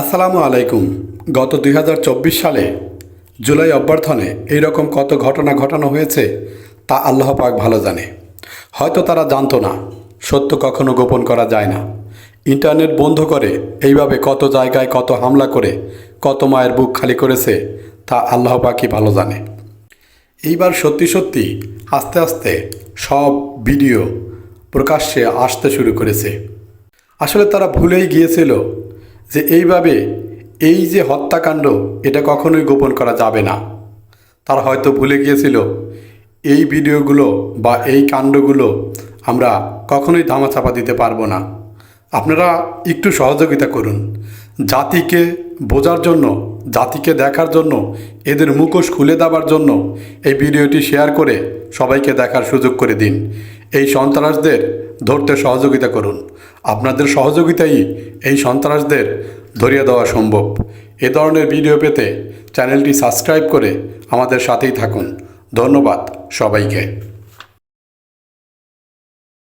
আসসালামু আলাইকুম। গত দু হাজার চব্বিশ সালে জুলাই অভ্যর্থনে এইরকম কত ঘটনা ঘটানো হয়েছে তা আল্লাহ পাক ভালো জানে। হয়তো তারা জানতো না, সত্য কখনো গোপন করা যায় না। ইন্টারনেট বন্ধ করে এইভাবে কত জায়গায় কত হামলা করে, কত মায়ের বুক খালি করেছে, তা আল্লাহ পাকই ভালো জানে। এইবার সত্যি সত্যি আস্তে আস্তে সব ভিডিও প্রকাশ্যে আসতে শুরু করেছে। আসলে তারা ভুলেই গিয়েছিল যে এইভাবে এই যে হত্যাকাণ্ড, এটা কখনোই গোপন করা যাবে না। তারা হয়তো ভুলে গিয়েছিল, এই ভিডিওগুলো বা এই কাণ্ডগুলো আমরা কখনোই ধামাচাপা দিতে পারব না। আপনারা একটু সহযোগিতা করুন। জাতিকে বোঝার জন্য, জাতিকে দেখার জন্য, এদের মুখোশ খুলে দেওয়ার জন্য এই ভিডিওটি শেয়ার করে সবাইকে দেখার সুযোগ করে দিন। এই সন্ত্রাসদের ধরতে সহযোগিতা করুন। আপনাদের সহযোগিতাই এই সন্ত্রাসদের ধরিয়ে দেওয়া সম্ভব। এ ধরনের ভিডিও পেতে চ্যানেলটি সাবস্ক্রাইব করে আমাদের সাথেই থাকুন। ধন্যবাদ সবাইকে।